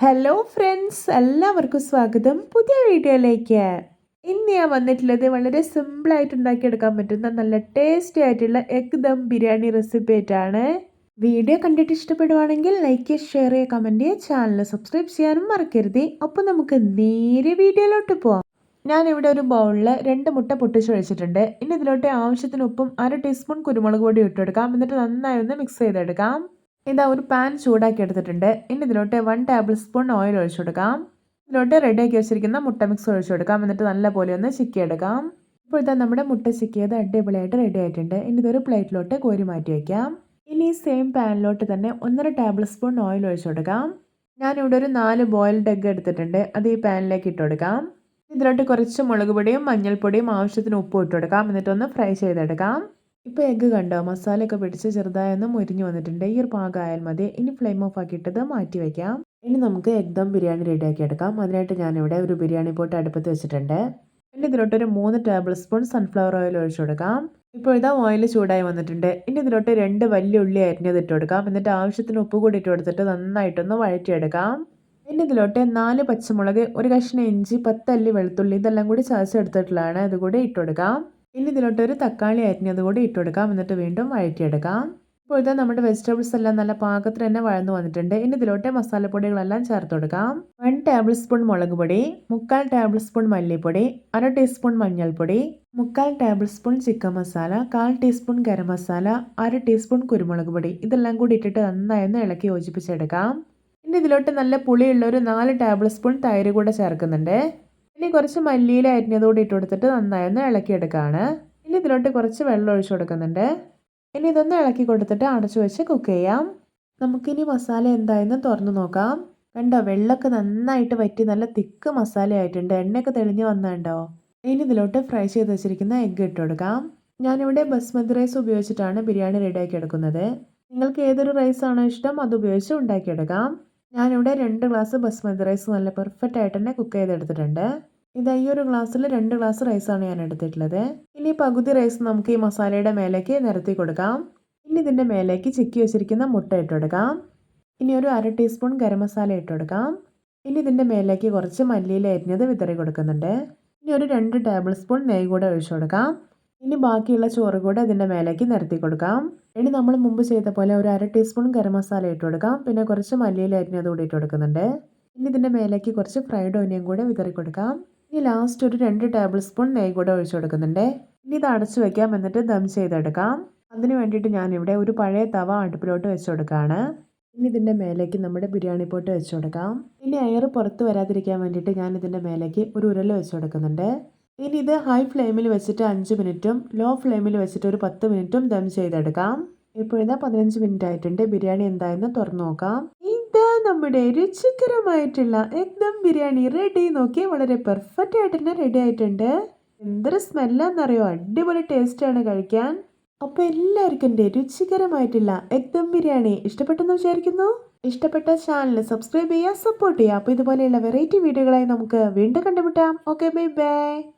Hello friends എല്ലാവർക്കും സ്വാഗതം. പുതിയ വീഡിയോയിലേക്ക്. ഇന്ന് ഞാൻ വന്നിട്ടുള്ളത് വളരെ സിമ്പിളായിട്ട് ഉണ്ടാക്കിയെടുക്കാൻ പറ്റുന്ന നല്ല ടേസ്റ്റി ആയിട്ടുള്ള എഗ് ദം ബിരിയാണി റെസിപ്പി ആയിട്ടാണ്. വീഡിയോ കണ്ടിട്ട് ഇഷ്ടപ്പെടുവാണെങ്കിൽ ലൈക്ക് ഷെയർ ചെയ്യുക കമന്റ് ചെയ്യുക ചാനൽ സബ്സ്ക്രൈബ് ചെയ്യാനും മറക്കരുത്. അപ്പോൾ നമുക്ക് നേരെ വീഡിയോയിലോട്ട് പോവാം. ഞാനിവിടെ ഒരു ബൗളിൽ രണ്ട് മുട്ട പൊട്ടിച്ച് ഒഴിച്ചിട്ടുണ്ട്. ഇനി ഇതിലോട്ട് ആവശ്യത്തിന് ഉപ്പും അര ടീസ്പൂൺ കുരുമുളക് പൊടി ഇട്ടെടുക്കാം എന്നിട്ട് നന്നായി ഒന്ന് മിക്സ് ചെയ്തെടുക്കാം. ഇതാ ഒരു പാൻ ചൂടാക്കി എടുത്തിട്ടുണ്ട്. ഇനി ഇതിലോട്ട് വൺ ടേബിൾ സ്പൂൺ ഓയിൽ ഒഴിച്ചു കൊടുക്കാം. ഇതിലോട്ട് റെഡിയാക്കി വെച്ചിരിക്കുന്ന മുട്ട മിക്സ് ഒഴിച്ചു കൊടുക്കാം. എന്നിട്ട് നല്ലപോലെ ഒന്ന് ചിക്കിയെടുക്കാം. ഇപ്പോൾ ഇതാ നമ്മുടെ മുട്ട ചിക്കിയത് അടിപൊളിയായിട്ട് റെഡി ആയിട്ടുണ്ട്. ഇനി ഇതൊരു പ്ലേറ്റിലോട്ട് കോരി മാറ്റി വയ്ക്കാം ഇനി സെയിം പാനിലോട്ട് തന്നെ ഒന്നര ടേബിൾ സ്പൂൺ ഓയിൽ ഒഴിച്ചു കൊടുക്കാം. ഞാനിവിടെ ഒരു നാല് ബോയിൽഡ് എഗ്ഗ് എടുത്തിട്ടുണ്ട്. അത് ഈ പാനിലേക്ക് ഇട്ട് കൊടുക്കാം. ഇതിലോട്ട് കുറച്ച് മുളക് പൊടിയും മഞ്ഞൾപ്പൊടിയും ആവശ്യത്തിന് ഉപ്പും ഇട്ട് കൊടുക്കാം. എന്നിട്ടൊന്ന് ഫ്രൈ ചെയ്തെടുക്കാം. ഇപ്പോൾ എഗ്ഗ് കണ്ടോ? മസാലയൊക്കെ പിടിച്ച് ചെറുതായി ഒന്ന് മുരിഞ്ഞു വന്നിട്ടുണ്ട്. ഈ ഒരു പാകമായാൽ മതി. ഇനി ഫ്ലെയിം ഓഫ് ആക്കിയിട്ടത് മാറ്റി വയ്ക്കാം ഇനി നമുക്ക് എഗ് ദം ബിരിയാണി റെഡിയാക്കി എടുക്കാം. അതിനായിട്ട് ഞാനിവിടെ ഒരു ബിരിയാണി പോട്ട് അടുപ്പത്ത് വെച്ചിട്ടുണ്ട്. ഇനി ഇതിലോട്ട് ഒരു മൂന്ന് ടേബിൾ സ്പൂൺ സൺഫ്ലവർ ഓയിൽ ഒഴിച്ചു കൊടുക്കാം. ഇപ്പോൾ ഇതാ ഓയിൽ ചൂടായി വന്നിട്ടുണ്ട്. ഇനി ഇതിലോട്ട് രണ്ട് വലിയ ഉള്ളി അരിഞ്ഞത് ഇട്ട് കൊടുക്കാം. എന്നിട്ട് ആവശ്യത്തിന് ഉപ്പ് കൂടി ഇട്ട് കൊടുത്തിട്ട് നന്നായിട്ടൊന്ന് വഴറ്റിയെടുക്കാം. ഇനി ഇതിലോട്ട് നാല് പച്ചമുളക് ഒരു കഷ്ണം ഇഞ്ചി പത്തല്ലി വെളുത്തുള്ളി ഇതെല്ലാം കൂടി ചതച്ചെടുത്തിട്ടുള്ളതാണ്. അതുകൂടി ഇട്ട് കൊടുക്കാം. ഇനി ഇതിലോട്ടൊരു തക്കാളി അരിഞ്ഞത് കൂടി ഇട്ട് കൊടുക്കാം എന്നിട്ട് വീണ്ടും വഴറ്റിയെടുക്കാം. ഇപ്പോൾ ഇതാ നമ്മുടെ വെജിറ്റബിൾസ് എല്ലാം നല്ല പാകത്തിൽ തന്നെ വഴന്നു വന്നിട്ടുണ്ട്. ഇനി ഇതിലോട്ട് മസാലപ്പൊടികളെല്ലാം ചേർത്ത് കൊടുക്കാം വൺ ടേബിൾ സ്പൂൺ മുളക് പൊടി മുക്കാൽ ടേബിൾ സ്പൂൺ മല്ലിപ്പൊടി അര ടീസ്പൂൺ മഞ്ഞൾപ്പൊടി മുക്കാൽ ടേബിൾ സ്പൂൺ ചിക്കൻ മസാല കാൽ ടീസ്പൂൺ ഗരം മസാല അര ടീസ്പൂൺ കുരുമുളക് പൊടി. ഇതെല്ലാം കൂടി ഇട്ടിട്ട് നന്നായി ഒന്ന് ഇളക്കി യോജിപ്പിച്ചെടുക്കാം. ഇനി ഇതിലോട്ട് നല്ല പുളിയുള്ള ഒരു നാല് ടേബിൾ സ്പൂൺ തൈര് കൂടെ ചേർക്കുന്നുണ്ട്. ഇനി കുറച്ച് മല്ലിയില അരിഞ്ഞതുകൂടി ഇട്ട് കൊടുത്തിട്ട് നന്നായി ഒന്ന് ഇളക്കിയെടുക്കുകയാണ് ഇനി ഇതിലോട്ട് കുറച്ച് വെള്ളം ഒഴിച്ചു കൊടുക്കുന്നുണ്ട്. ഇനി ഇതൊന്ന് ഇളക്കി കൊടുത്തിട്ട് അടച്ചു വെച്ച് കുക്ക് ചെയ്യാം. നമുക്കിനി മസാല എന്തായെന്ന് തുറന്നു നോക്കാം. കണ്ടോ വെള്ളമൊക്കെ നന്നായിട്ട് വറ്റി നല്ല തിക്ക് മസാല ആയിട്ടുണ്ട് എണ്ണയൊക്കെ തെളിഞ്ഞ് വന്നുണ്ടോ ഇനി ഇതിലോട്ട് ഫ്രൈ ചെയ്ത് വെച്ചിരിക്കുന്ന എഗ്ഗ് ഇട്ട് കൊടുക്കാം. ഞാനിവിടെ ബസ്മതി റൈസ് ഉപയോഗിച്ചിട്ടാണ് ബിരിയാണി റെഡിയാക്കി എടുക്കുന്നത്. നിങ്ങൾക്ക് ഏതൊരു റൈസ് ആണോ ഇഷ്ടം അത് ഉപയോഗിച്ച് ഉണ്ടാക്കിയെടുക്കാം ഞാനിവിടെ രണ്ട് ഗ്ലാസ് ബസ്മതി റൈസ് നല്ല പെർഫെക്റ്റ് ആയിട്ട് തന്നെ കുക്ക് ചെയ്തെടുത്തിട്ടുണ്ട്. ഇത് ഈ ഒരു ഗ്ലാസ്സിൽ രണ്ട് ഗ്ലാസ് റൈസാണ് ഞാൻ എടുത്തിട്ടുള്ളത്. ഇനി പകുതി റൈസ് നമുക്ക് ഈ മസാലയുടെ മേലേക്ക് നിരത്തി കൊടുക്കാം. ഇനി ഇതിന്റെ മേലേക്ക് ചിക്കി വെച്ചിരിക്കുന്ന മുട്ട ഇട്ട് കൊടുക്കാം ഇനി ഒരു അര ടീസ്പൂൺ ഗരം മസാല ഇട്ട് കൊടുക്കാം ഇനി ഇതിന്റെ മേലേക്ക് കുറച്ച് മല്ലിയില അരിഞ്ഞത് വിതറി കൊടുക്കുന്നുണ്ട്. ഇനി ഒരു രണ്ട് ടേബിൾ സ്പൂൺ നെയ്യ് കൂടെ ഒഴിച്ചു കൊടുക്കാം. ഇനി ബാക്കിയുള്ള ചോറ് കൂടെ ഇതിന്റെ മേലേക്ക് നിരത്തി കൊടുക്കാം. ഇനി നമ്മൾ മുമ്പ് ചെയ്ത പോലെ ഒരു അര ടീസ്പൂൺ ഗരം മസാല ഇട്ട് കൊടുക്കാം പിന്നെ കുറച്ച് മല്ലിയില അരിഞ്ഞത് കൂടി ഇട്ട് കൊടുക്കുന്നുണ്ട് ഇനി ഇതിന്റെ മേലേക്ക് കുറച്ച് ഫ്രൈഡ് ഓനിയൻ കൂടെ വിതറി കൊടുക്കാം. ഇനി ലാസ്റ്റ് ഒരു രണ്ട് ടേബിൾ സ്പൂൺ നെയ്യ് കൂടെ ഒഴിച്ചു കൊടുക്കുന്നുണ്ട്. ഇനി ഇത് അടച്ചു വെക്കാം എന്നിട്ട് ദം ചെയ്തെടുക്കാം. അതിന് വേണ്ടിയിട്ട് ഞാനിവിടെ ഒരു പഴയ തവ അടുപ്പിലോട്ട് വെച്ച് കൊടുക്കുകയാണ്. ഇനി ഇതിന്റെ മേലേക്ക് നമ്മുടെ ബിരിയാണി പോട്ട് വെച്ച് കൊടുക്കാം. ഇനി എയർ പുറത്ത് വരാതിരിക്കാൻ വേണ്ടിയിട്ട് ഞാൻ ഇതിന്റെ മേലേക്ക് ഒരു ഉരൽ വെച്ച് കൊടുക്കുന്നുണ്ട്. ഇനി ഇത് ഹൈ ഫ്ലെയിമിൽ വെച്ചിട്ട് അഞ്ച് മിനിറ്റും ലോ ഫ്ലെയിമിൽ വെച്ചിട്ട് ഒരു പത്ത് മിനിറ്റും ദം ചെയ്തെടുക്കാം. ഇപ്പോഴിതാ പതിനഞ്ച് മിനിറ്റ് ആയിട്ടുണ്ട് ബിരിയാണി എന്തായെന്ന് തുറന്നു നോക്കാം. ഇതാ നമ്മുടെ രുചികരമായിട്ടുള്ള എക്ദം ബിരിയാണി റെഡി നോക്കി വളരെ പെർഫെക്റ്റ് ആയിട്ട് തന്നെ റെഡി ആയിട്ടുണ്ട്. എന്തൊരു സ്മെല്ലാന്നറിയോ അടിപൊളി ടേസ്റ്റാണ് കഴിക്കാൻ. അപ്പോൾ എല്ലാവർക്കും എന്റെ രുചികരമായിട്ടുള്ള എക്ദം ബിരിയാണി ഇഷ്ടപ്പെട്ടെന്ന് വിചാരിക്കുന്നു. ഇഷ്ടപ്പെട്ട ചാനൽ സബ്സ്ക്രൈബ് ചെയ്യുക സപ്പോർട്ട് ചെയ്യുക. അപ്പോൾ ഇതുപോലെയുള്ള വെറൈറ്റി വീഡിയോകളായി നമുക്ക് വീണ്ടും കണ്ടുമുട്ടാം. Okay bye bye